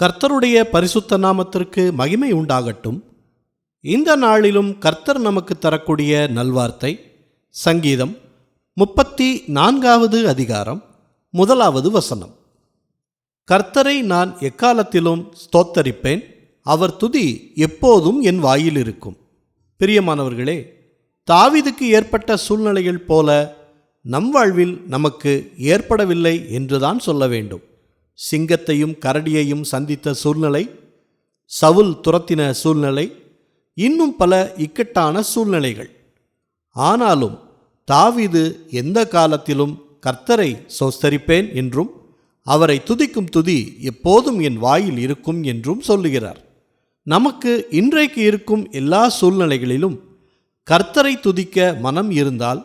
கர்த்தருடைய பரிசுத்த நாமத்திற்கு மகிமை உண்டாகட்டும். இந்த நாளிலும் கர்த்தர் நமக்கு தரக்கூடிய நல்வார்த்தை சங்கீதம் முப்பத்தி நான்காவது அதிகாரம் முதலாவது வசனம். கர்த்தரை நான் எக்காலத்திலும் ஸ்தோத்தரிப்பேன் அவர் துதி எப்போதும் என் வாயில் இருக்கும். பிரியமானவர்களே தாவிதுக்கு ஏற்பட்ட சூழ்நிலைகள் போல நம் வாழ்வில் நமக்கு ஏற்படவில்லை என்றுதான் சொல்ல வேண்டும். சிங்கத்தையும் கரடியையும் சந்தித்த சூழ்நிலை சவுல் துரத்தின சூழ்நிலை இன்னும் பல இக்கட்டான சூழ்நிலைகள். ஆனாலும் தாவீது எந்த காலத்திலும் கர்த்தரை சோஸ்தரிப்பேன் என்றும் அவரை துதிக்கும் துதி எப்போதும் என் வாயில் இருக்கும் என்றும் சொல்லுகிறார். நமக்கு இன்றைக்கு இருக்கும் எல்லா சூழ்நிலைகளிலும் கர்த்தரை துதிக்க மனம் இருந்தால்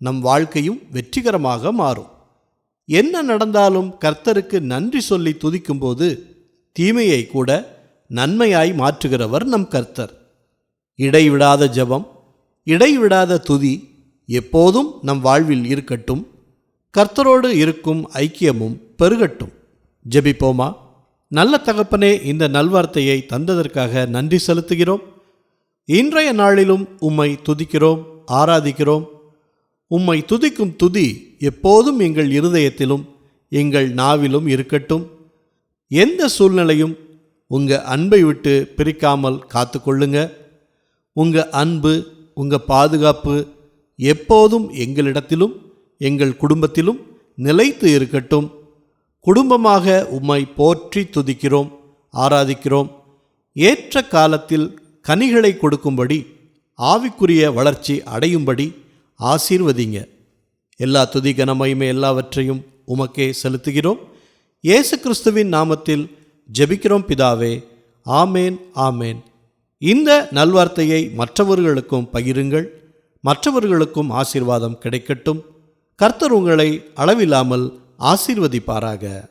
நம் வாழ்க்கையும் வெற்றிகரமாக மாறும். என்ன நடந்தாலும் கர்த்தருக்கு நன்றி சொல்லி துதிக்கும்போது தீமையை கூட நன்மையாய் மாற்றுகிறவர் நம் கர்த்தர். இடைவிடாத ஜபம் இடைவிடாத துதி எப்போதும் நம் வாழ்வில் இருக்கட்டும். கர்த்தரோடு இருக்கும் ஐக்கியமும் பெருகட்டும். ஜெபிப்போமா? நல்ல தகப்பனே இந்த நல்வார்த்தையை தந்ததற்காக நன்றி செலுத்துகிறோம். இன்றைய நாளிலும் உம்மை துதிக்கிறோம் ஆராதிக்கிறோம். உம்மை துதிக்கும் துதி எப்போதும் எங்கள் இருதயத்திலும் எங்கள் நாவிலும் இருக்கட்டும். எந்த சூழ்நிலையும் உங்கள் அன்பை விட்டு பிரிக்காமல் காத்துக்கொள்ளுங்க. உங்கள் அன்பு உங்கள் பாதுகாப்பு எப்போதும் எங்களிடத்திலும் எங்கள் குடும்பத்திலும் நிலைத்து இருக்கட்டும். குடும்பமாக உம்மை போற்றி துதிக்கிறோம் ஆராதிக்கிறோம். ஏற்ற காலத்தில் கனிகளை கொடுக்கும்படி ஆவிக்குரிய வளர்ச்சி அடையும்படி ஆசீர்வதிங்க. எல்லா துதி கனமையுமே எல்லாவற்றையும் உமக்கே செலுத்துகிறோம். இயேசு கிறிஸ்துவின் நாமத்தில் ஜெபிக்கிறோம் பிதாவே. ஆமேன் ஆமேன். இந்த நல்வார்த்தையை மற்றவர்களுக்கும் பகிருங்கள். மற்றவர்களுக்கும் ஆசீர்வாதம் கிடைக்கட்டும். கர்த்தர் உங்களை அளவில்லாமல் ஆசீர்வதிப்பாராக.